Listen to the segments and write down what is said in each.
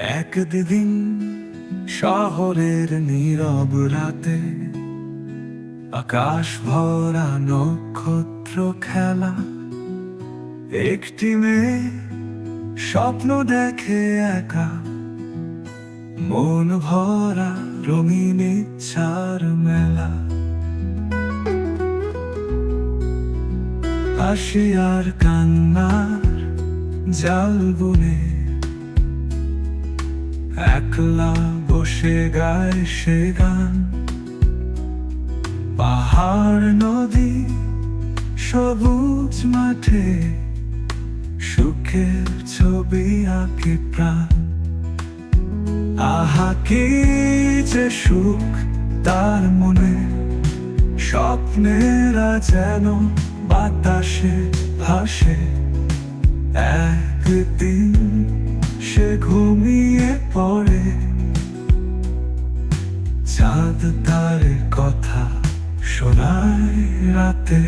একদিন শহরের নীরব রাতে আকাশ ভরা নক্ষত্র খেলা। একটি মেয়ে স্বপ্ন দেখে একা। মন ভরা রঙিন ইচ্ছার মেলা। আর কান্নার জাল বুনে একলা বসে গায় সে গান। পাহাড়, নদী, সবুজ মাঠে সুখের ছবি আঁকে প্রাণ। আহা, কি যে সুখ তার মনে, স্বপ্নেরা যেন বাতাসে ভাসে। একদিন কথা শোনায় রাতে।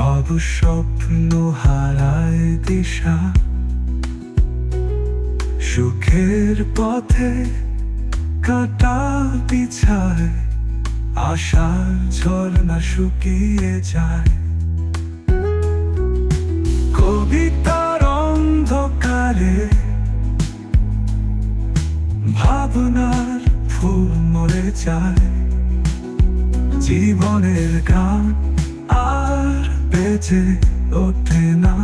সব স্বপ্ন হারায় দিশা। সুখের পথে কাটা পিছায় আশার ঝর্ণা শুকিয়ে যায়। কবিতার অন্ধকারে ভাবনার ফুল মরে যায়। জীবনের গান বেঁচে ওঠে না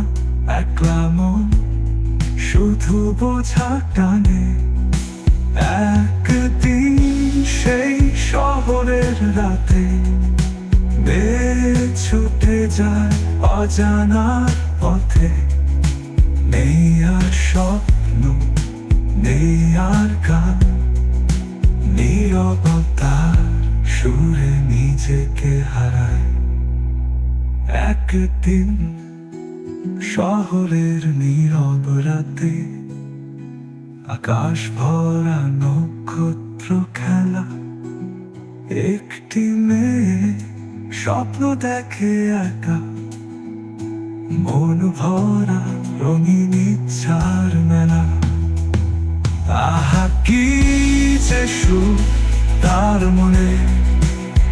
একলা মন, শুধু বোঝা টানে। একদিন সেই শহরের রাতে ছুটে যায় অজানার পথে। নেই আর স্বপ্ন, নেই আর গান, নীরবতার সুরে নিজেকে হারায় একদিন শহরের নীরব রাতে আকাশ ভরা নক্ষত্র খেলা। একটি মেয়ে স্বপ্ন দেখে একা। মন ভরা রঙিন ইচ্ছার মেলা। আহা কি যে তার মনে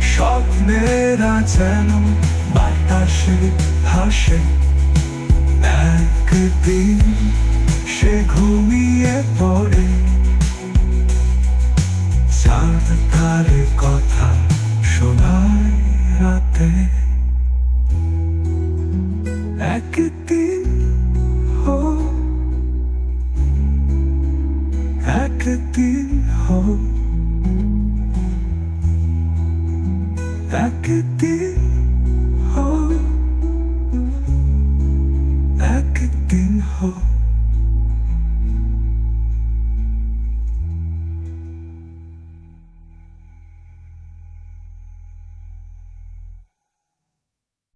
স্বপ্নেরা যেন হাসে হাসে। একদিন সে ঘুমিয়ে পড়ে। চাঁদ কথা শোনায় রাতে। একদিন হো একদিন হোক